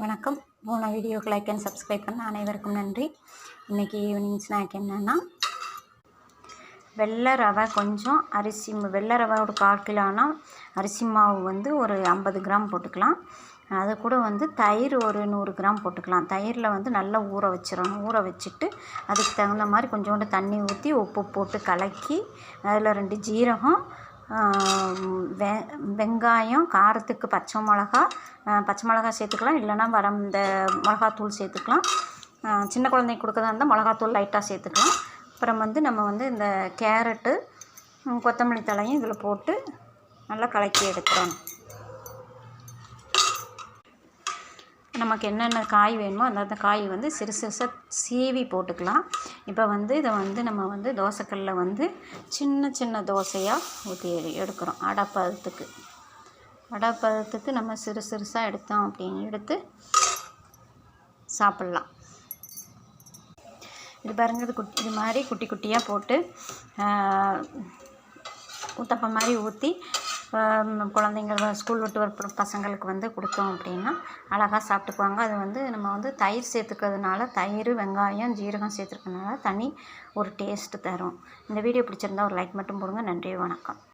வணக்கம். போன வீடியோக்கு லைக் அண்ட் சப்ஸ்கிரைப் பண்ண அனைவருக்கும் நன்றி. இன்றைக்கி ஈவினிங் ஸ்நாக் என்னென்னா வெள்ளை ரவை கொஞ்சம் அரிசி வெள்ளை ரவை ஒரு கால் கிலோனா அரிசி மாவு வந்து ஒரு ஐம்பது கிராம் போட்டுக்கலாம். அது கூட வந்து தயிர் ஒரு நூறு கிராம் போட்டுக்கலாம். தயிரில் வந்து நல்லா ஊற வச்சிடணும் ஊற வச்சுட்டு அதுக்கு தகுந்த மாதிரி கொஞ்சோண்டு தண்ணி ஊற்றி உப்பு போட்டு கலக்கி அதில் ரெண்டு ஜீரகம் வெ வெங்காயம் காரத்துக்கு பச்சை மிளகா பச்சை மிளகா சேர்த்துக்கலாம். இல்லைன்னா வரம் இந்த மிளகாத்தூள் சேர்த்துக்கலாம். சின்ன குழந்தைக்கு கொடுக்கறதா இருந்தால் மிளகாத்தூள் லைட்டாக சேர்த்துக்கலாம். அப்புறம் வந்து நம்ம வந்து இந்த கேரட்டு கொத்தமல்லி தலையும் இதில் போட்டு நல்லா கலக்கி எடுக்கிறோம் நமக்கு என்னென்ன காய் வேணுமோ அந்தந்த காய் வந்து சிறு சிறுசாக சீவி போட்டுக்கலாம். இப்போ வந்து இதை வந்து நம்ம வந்து தோசைக்கல்லில் வந்து சின்ன சின்ன தோசையாக ஊற்றி எடுக்கிறோம். அடப்பதத்துக்கு அடப்பதத்துக்கு நம்ம சிறு சிறுசாக எடுத்தோம் அப்படின்னு எடுத்து சாப்பிட்லாம். இது பாருங்கள் இது குட்டி இது மாதிரி குட்டி குட்டியாக போட்டு ஆஹ், ஊத்தப்பம் மாதிரி ஊற்றி குழந்தைங்க ஸ்கூல் விட்டு வர பசங்களுக்கு வந்து கொடுத்தோம் அப்படின்னா அழகாக சாப்பிட்டுக்குவாங்க. அது வந்து நம்ம வந்து தயிர் சேர்த்துக்கிறதுனால தயிர் வெங்காயம் ஜீரகம் சேர்த்துருக்கனால தனி ஒரு டேஸ்ட்டு தரும். இந்த வீடியோ பிடிச்சிருந்தா ஒரு லைக் மட்டும் போடுங்க. நன்றி வணக்கம்.